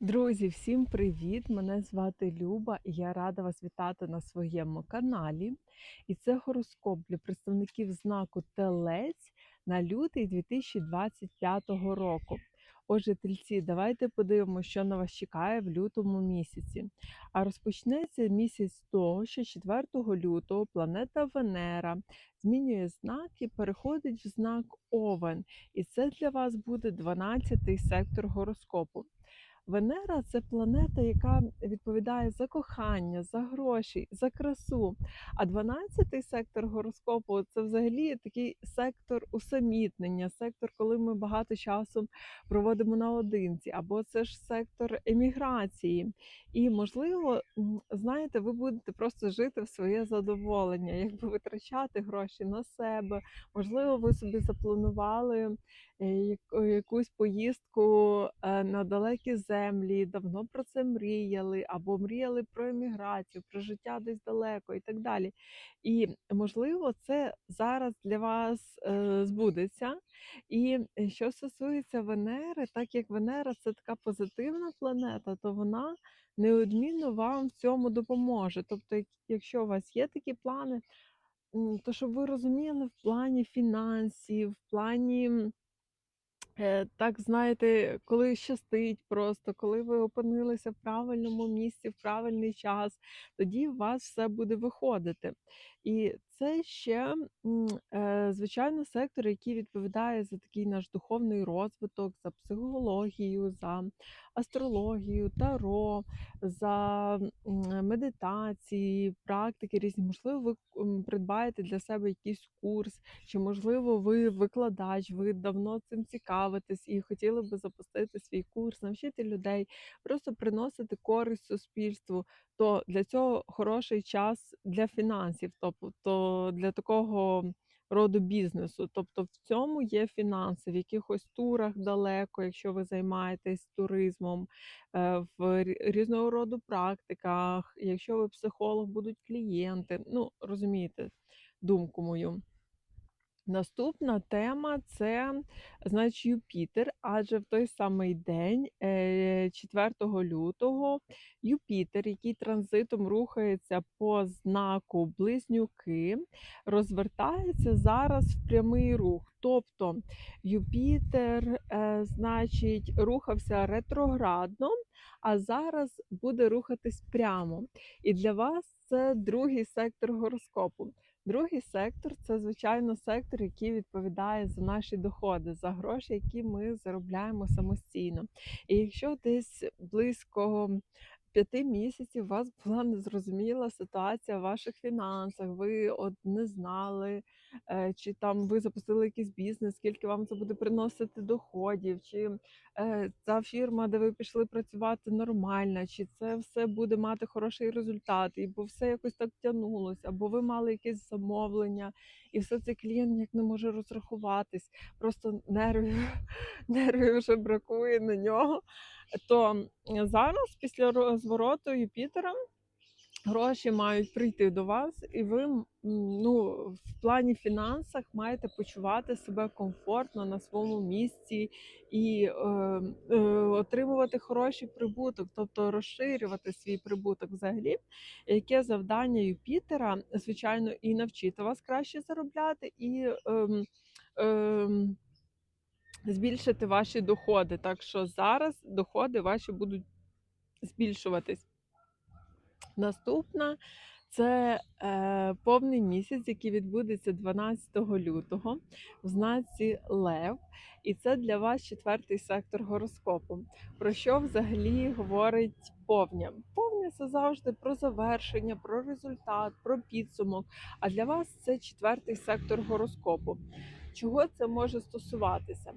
Друзі, всім привіт! Мене звати Люба, і я рада вас вітати на своєму каналі. І це гороскоп для представників знаку Телець на лютий 2025 року. Отже, тельці, давайте подивимося, що на вас чекає в лютому місяці. А розпочнеться місяць з того, що 4 лютого планета Венера змінює знак і переходить в знак Овен. І це для вас буде 12-й сектор гороскопу. Венера це планета, яка відповідає за кохання, за гроші, за красу. А 12-й сектор гороскопу це взагалі такий сектор усамітнення, сектор, коли ми багато часу проводимо наодинці, або це ж сектор еміграції. І, можливо, знаєте, ви будете просто жити в своє задоволення, якби витрачати гроші на себе. Можливо, ви собі запланували якусь поїздку е, на далекі землі, давно про це мріяли, або мріяли про еміграцію, про життя десь далеко і так далі. І можливо, це зараз для вас е, збудеться. І е, що стосується Венери, так як Венера це така позитивна планета, то вона неодмінно вам в цьому допоможе. Тобто, якщо у вас є такі плани, то щоб ви розуміли в плані фінансів, в плані так, знаєте, коли щастить просто, коли ви опинилися в правильному місці в правильний час, тоді у вас все буде виходити. І це ще, е, звичайно, сектор, який відповідає за такий наш духовний розвиток, за психологію, за астрологію, таро, за медитації, практики різні. Можливо, ви придбаєте для себе якийсь курс, чи, можливо, ви викладач, ви давно цим цікавитесь і хотіли би запустити свій курс, навчити людей, просто приносити користь суспільству, то для цього хороший час для фінансів, тобто для такого роду бізнесу. Тобто в цьому є фінанси, в якихось турах далеко, якщо ви займаєтесь туризмом, е, в різного роду практиках, якщо ви психолог, будуть клієнти. Ну, розумієте думку мою. Наступна тема це, значить, Юпітер, адже в той самий день, е, 4 лютого, Юпітер, який транзитом рухається по знаку Близнюки, розвертається зараз в прямий рух. Тобто Юпітер, е, значить, рухався ретроградно, а зараз буде рухатись прямо. І для вас це другий сектор гороскопу. Другий сектор це, звичайно, сектор, який відповідає за наші доходи, за гроші, які ми заробляємо самостійно. І якщо десь близько п'яти місяців у вас була незрозуміла ситуація в ваших фінансах, ви от не знали, е, чи там ви запустили якийсь бізнес, скільки вам це буде приносити доходів, чи е, ця фірма, де ви пішли працювати, нормальна, чи це все буде мати хороший результат, і бо все якось так тягнулося, або ви мали якесь замовлення, і все цей клієнт ніяк не може розрахуватись, просто нервів, нервів вже бракує на нього. То зараз, після розвороту Юпітера, гроші мають прийти до вас, і ви ну, в плані фінансах маєте почувати себе комфортно на своєму місці і е, е, отримувати хороший прибуток, тобто розширювати свій прибуток взагалі. Яке завдання Юпітера, звичайно, і навчити вас краще заробляти, і ем, ем, збільшити ваші доходи. Так що зараз доходи ваші будуть збільшуватись. Наступна це е, повний місяць, який відбудеться 12 лютого в знаці Лев. І це для вас четвертий сектор гороскопу. Про що взагалі говорить повня? Повня це завжди про завершення, про результат, про підсумок. А для вас це четвертий сектор гороскопу. Чого це може стосуватися?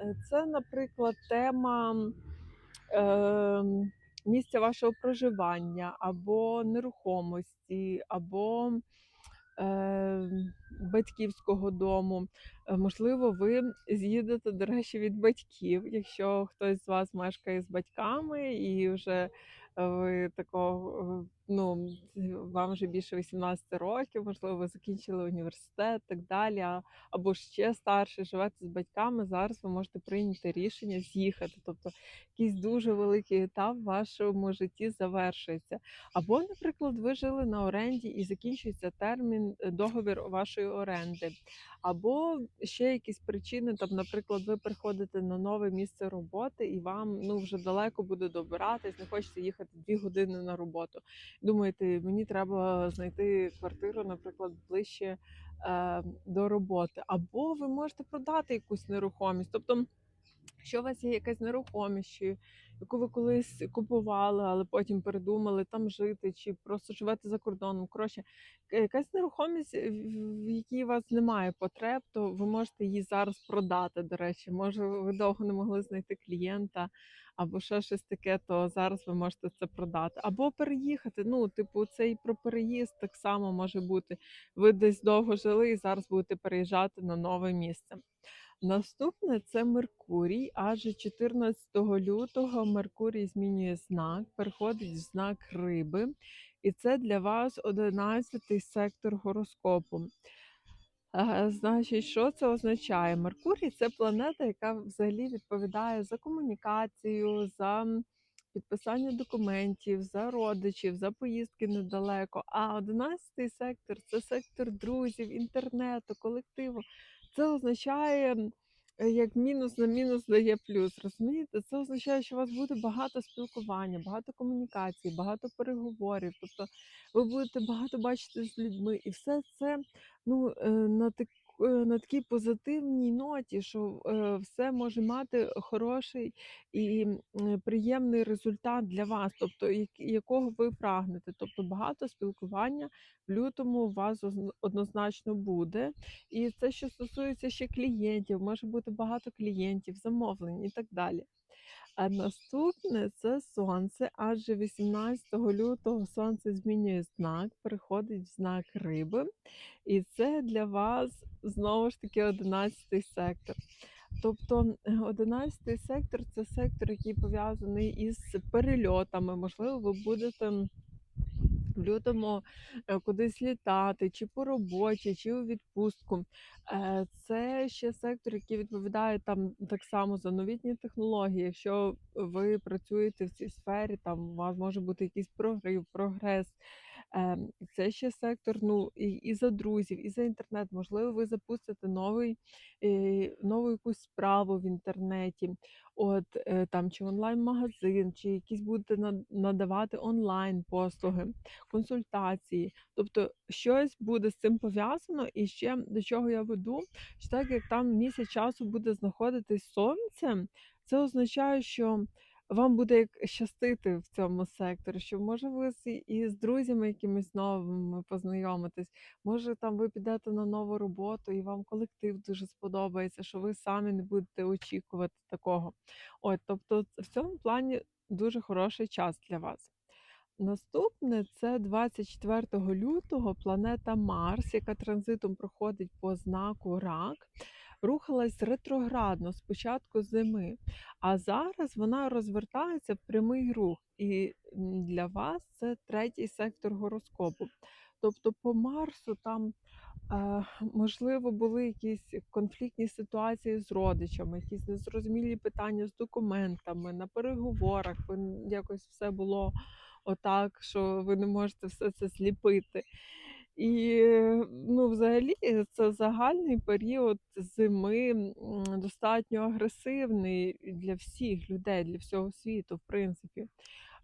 Е, Це, наприклад, тема. Е, місця вашого проживання, або нерухомості, або е, батьківського дому. Е, Можливо, ви з'їдете, до речі, від батьків, якщо хтось з вас мешкає з батьками і вже ви такого, е, ну, вам вже більше 18 років, можливо, ви закінчили університет, так далі, або ще старше, живете з батьками. Зараз ви можете прийняти рішення з'їхати. Тобто якийсь дуже великий етап в вашому житті завершується. Або, наприклад, ви жили на оренді і закінчується термін е, договір вашої оренди. Або ще якісь причини, там, наприклад, ви приходите на нове місце роботи, і вам ну вже далеко буде добиратись, не хочеться їхати дві години на роботу. Думаєте, мені треба знайти квартиру, наприклад, ближче е, до роботи. Або ви можете продати якусь нерухомість. Тобто, Якщо у вас є якась нерухомість, яку ви колись купували, але потім передумали там жити, чи просто живете за кордоном. Коротше, якась нерухомість, в в якій у вас немає потреб, то ви можете її зараз продати. До речі, може, ви довго не могли знайти клієнта, або ще щось таке, то зараз ви можете це продати. Або переїхати. Ну, типу, це і про переїзд так само може бути. Ви десь довго жили і зараз будете переїжджати на нове місце. Наступне це Меркурій, адже 14 лютого Меркурій змінює знак, переходить в знак риби, і це для вас 11 сектор гороскопу. Е, Значить, що це означає? Меркурій це планета, яка взагалі відповідає за комунікацію, за підписання документів, за родичів, за поїздки недалеко. А 11 сектор це сектор друзів, інтернету, колективу. Це означає, е, як мінус на мінус дає плюс. Розумієте? Це означає, що у вас буде багато спілкування, багато комунікацій, багато переговорів. Тобто ви будете багато бачити з людьми, і все це ну, е, на так, на такій позитивній ноті, що е, все може мати хороший і е, приємний результат для вас, тобто якого ви прагнете. Тобто багато спілкування в лютому у вас однозначно буде. І це, що стосується ще клієнтів, може бути багато клієнтів, замовлень і так далі. А наступне це сонце, адже 18 лютого сонце змінює знак, переходить в знак риби, і це для вас знову ж таки 11 сектор. Тобто е, 11 сектор це сектор, який пов'язаний із перельотами. Можливо, ви будете лютому е, кудись літати, чи по роботі, чи у відпустку. Е, Це ще сектор, який відповідає там так само за новітні технології. Якщо ви працюєте в цій сфері, там у вас може бути якийсь прогрів, прогрес. Ем, Це ще сектор, ну і, і за друзів, і за інтернет. Можливо, ви запустите новий, е, нову якусь справу в інтернеті. От е, там чи онлайн-магазин, чи якісь будете надавати онлайн послуги консультації. Тобто щось буде з цим пов'язано. І ще до чого я веду, що так як там місяць часу буде знаходитись сонце, це означає, що вам буде як щастити в цьому секторі, що може ви з- і з друзями якимись новими познайомитесь, може там ви підете на нову роботу, і вам колектив дуже сподобається, що ви самі не будете очікувати такого. От, тобто, в цьому плані дуже хороший час для вас. Наступне це 24 лютого планета Марс, яка транзитом проходить по знаку Рак, рухалась ретроградно з початку зими, а зараз вона розвертається в прямий рух. І для вас це третій сектор гороскопу. Тобто по Марсу там е, можливо були якісь конфліктні ситуації з родичами, якісь незрозумілі питання з документами, на переговорах. Якось все було отак, що ви не можете все це зліпити. І е, ну, взагалі це загальний період зими достатньо агресивний для всіх людей, для всього світу, в принципі.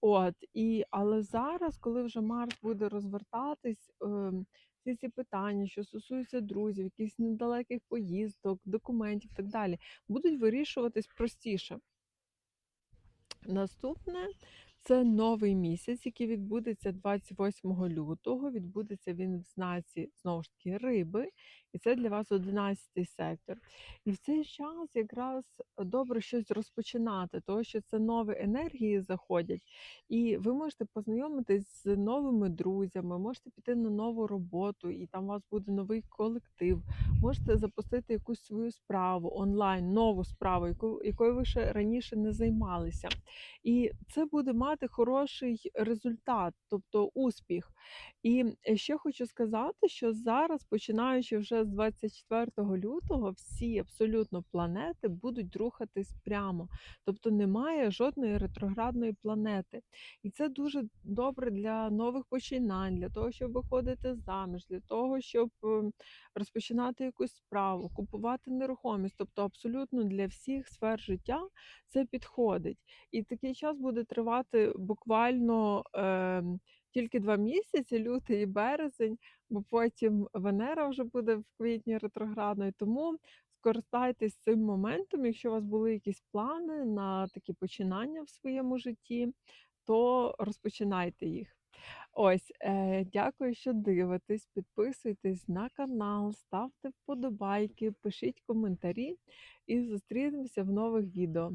От, і, але зараз, коли вже Марс буде розвертатись, ем, всі ці питання, що стосуються друзів, якихось недалеких поїздок, документів і так далі, будуть вирішуватись простіше. Наступне це новий місяць, який відбудеться 28 лютого. Відбудеться він в знаці знову ж таки риби, і це для вас 11 сектор. І в цей час якраз добре щось розпочинати, тому що це нові енергії заходять, і ви можете познайомитись з новими друзями, можете піти на нову роботу, і там у вас буде новий колектив. Можете запустити якусь свою справу онлайн, нову справу, яку, якою ви ще раніше не займалися. І це буде мати хороший результат, тобто успіх. І ще хочу сказати, що зараз, починаючи вже з 24 лютого, всі абсолютно планети будуть рухатись прямо, тобто немає жодної ретроградної планети. І це дуже добре для нових починань, для того, щоб виходити заміж, для того, щоб е, розпочинати якусь справу, купувати нерухомість. Тобто, абсолютно для всіх сфер життя це підходить. І такий час буде тривати буквально. Е, тільки 2 місяці, лютий і березень, бо потім Венера вже буде в квітні ретроградною. Тому скористайтесь цим моментом, якщо у вас були якісь плани на такі починання в своєму житті, то розпочинайте їх. Ось, е, дякую, що дивитесь. Підписуйтесь на канал, ставте вподобайки, пишіть коментарі і зустрінемося в нових відео.